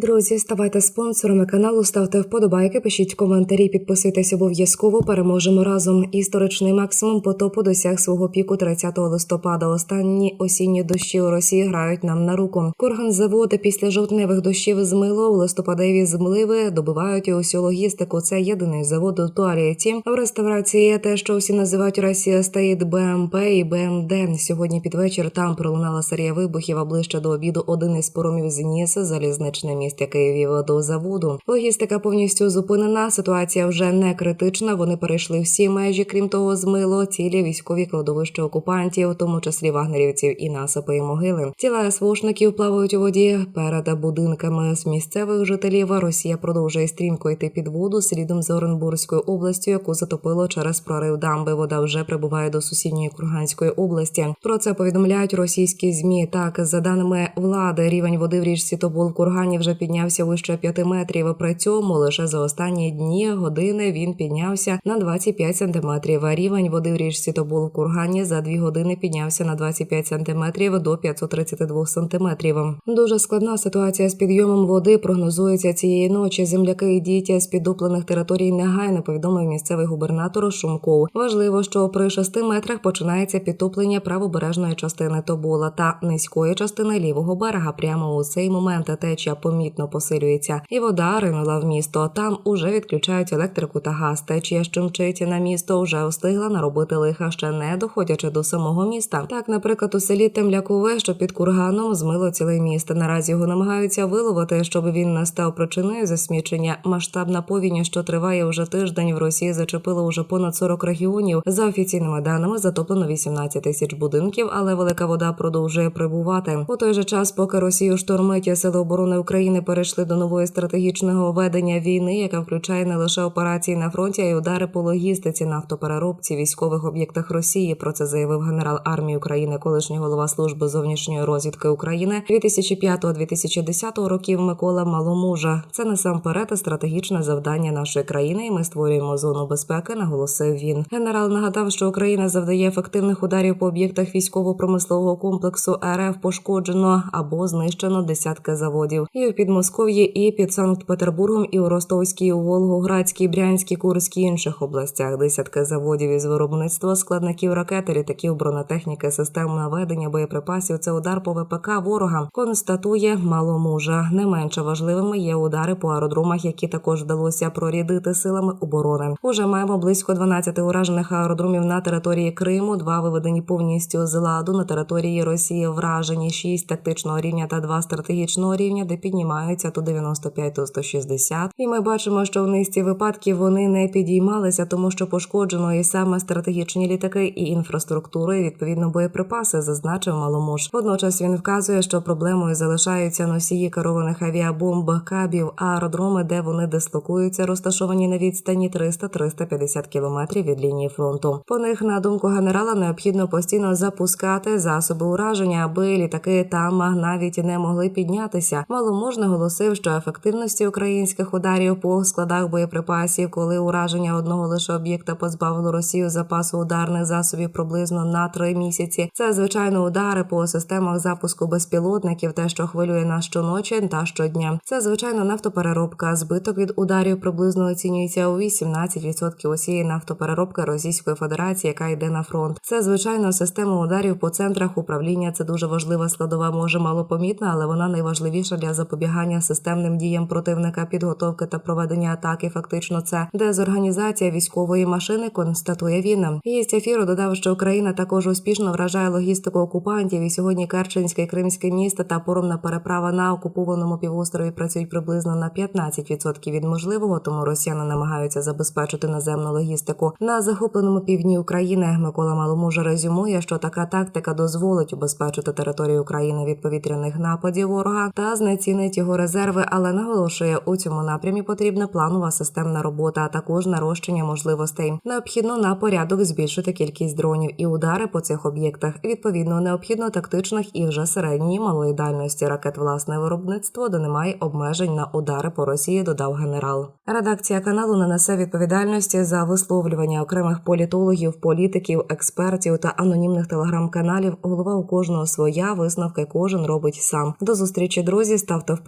Друзі, ставайте спонсорами каналу, ставте вподобайки, пишіть коментарі, підписуйтесь обов'язково. Переможемо разом. Історичний максимум потопу досяг свого піку 30 листопада. Останні осінні дощі у Росії грають нам на руку. Курганзаводи після жовтневих дощів змило у листопадеві змливи добивають і усю логістику. Це єдиний завод у туалеті. В реставрації те, що всі називають Росія стоїть БМП і БМД. Сьогодні під вечір там пролунала серія вибухів. А ближче до обіду один із поромів зніс залізничне міст, який вів до заводу. Логістика повністю зупинена. Ситуація вже не критична. Вони перейшли всі межі. Крім того, змило цілі військові кладовища окупантів, в тому числі вагнерівців і насипи і могили. Тіла СВОшників плавають у воді перед будинками з місцевих жителів. Росія продовжує стрімко йти під воду слідом за Оренбурзькою областю, яку затопило через прорив дамби. Вода вже прибуває до сусідньої Курганської області. Про це повідомляють російські змі. Так, за даними влади, рівень води в річці Тобол в Кургані вже піднявся вище 5 метрів. При цьому лише за останні дні години він піднявся на 25 сантиметрів. Рівень води в річці Тобол в Кургані за дві години піднявся на 25 сантиметрів до 532 сантиметрів. Дуже складна ситуація з підйомом води прогнозується цієї ночі. Земляки і діти з підоплених територій негайно повідомив місцевий губернатор Шумков. Важливо, що при 6 метрах починається підтоплення правобережної частини Тобола та низької частини лівого берега. Прямо у цей момент течія помітно посилюється, і вода ринула в місто. Там уже відключають електрику та газ. Течія, що мчить на місто, вже встигла наробити лиха, ще не доходячи до самого міста. Так, наприклад, у селі Темлякове, що під курганом змило ціле місто. Наразі його намагаються виловити, щоб він не став причиною засмічення. Масштабна повінь, що триває вже тиждень в Росії, зачепила уже понад 40 регіонів. За офіційними даними затоплено 18 тисяч будинків, але велика вода продовжує прибувати. У той же час, поки Росію штурмить сили оборони України перейшли до нової стратегічного ведення війни, яка включає не лише операції на фронті, а й удари по логістиці, нафтопереробці, військових об'єктах Росії. Про це заявив генерал армії України, колишній голова служби зовнішньої розвідки України 2005-2010 років Микола Маломужа. Це насамперед стратегічне завдання нашої країни, і ми створюємо зону безпеки. Наголосив він. Генерал нагадав, що Україна завдає ефективних ударів по об'єктах військово-промислового комплексу РФ пошкоджено або знищено десятки заводів. І у Підмосков'ї, і під Санкт-Петербургом, і у Ростовській, Волгоградській, Брянській, Курській інших областях. Десятки заводів із виробництва складників ракет, літаків, бронетехніки, систем наведення боєприпасів. Це удар по ВПК ворога. Констатує маломужа. Не менше важливими є удари по аеродромах, які також вдалося прорядити силами оборони. Уже маємо близько 12 уражених аеродромів на території Криму. Два виведені повністю з ладу на території Росії. Вражені шість тактичного рівня та два стратегічного рівня, де піднімаються ту 95 ту 160. І ми бачимо, що в низці випадків вони не підіймалися, тому що пошкоджено і саме стратегічні літаки і інфраструктура, і відповідно боєприпаси, зазначив Маломуж. Водночас він вказує, що проблемою залишаються носії керованих авіабомб, кабів, аеродроми, де вони дислокуються, розташовані на відстані 300-350 кілометрів від лінії фронту. По них, на думку генерала, необхідно постійно запускати засоби ураження, аби літаки там навіть не могли піднятися. Маломуж наголосив, що ефективності українських ударів по складах боєприпасів, коли ураження одного лише об'єкта позбавило Росію запасу ударних засобів приблизно на три місяці. Це звичайно удари по системах запуску безпілотників, те, що хвилює нас щоночі та щодня. Це звичайно нафтопереробка. Збиток від ударів приблизно оцінюється у 18% усієї нафтопереробки Російської Федерації, яка йде на фронт. Це звичайно система ударів по центрах управління. Це дуже важлива складова, може малопомітна, але вона найважливіша для запобігання системним діям противника, підготовки та проведення атаки. Фактично, це дезорганізація військової машини. Констатує він. Єсть ефіру додав, що Україна також успішно вражає логістику окупантів. І сьогодні Керченське Кримське місто та поромна переправа на окупованому півострові працюють приблизно на 15% від можливого. Тому росіяни намагаються забезпечити наземну логістику на захопленому півдні України. Микола Маломужа резюмує, що така тактика дозволить убезпечити територію України від повітряних нападів ворога та знецінить його резерви, але наголошує, у цьому напрямі потрібна планова системна робота, а також нарощення можливостей. Необхідно на порядок збільшити кількість дронів і удари по цих об'єктах. Відповідно, необхідно тактичних і вже середньої малої дальності ракет власне виробництво, де немає обмежень на удари по Росії. Додав генерал. Редакція каналу не несе відповідальності за висловлювання окремих політологів, політиків, експертів та анонімних телеграм-каналів. Голова у кожного своя висновки кожен робить сам. До зустрічі, друзі. Ставте вподобайки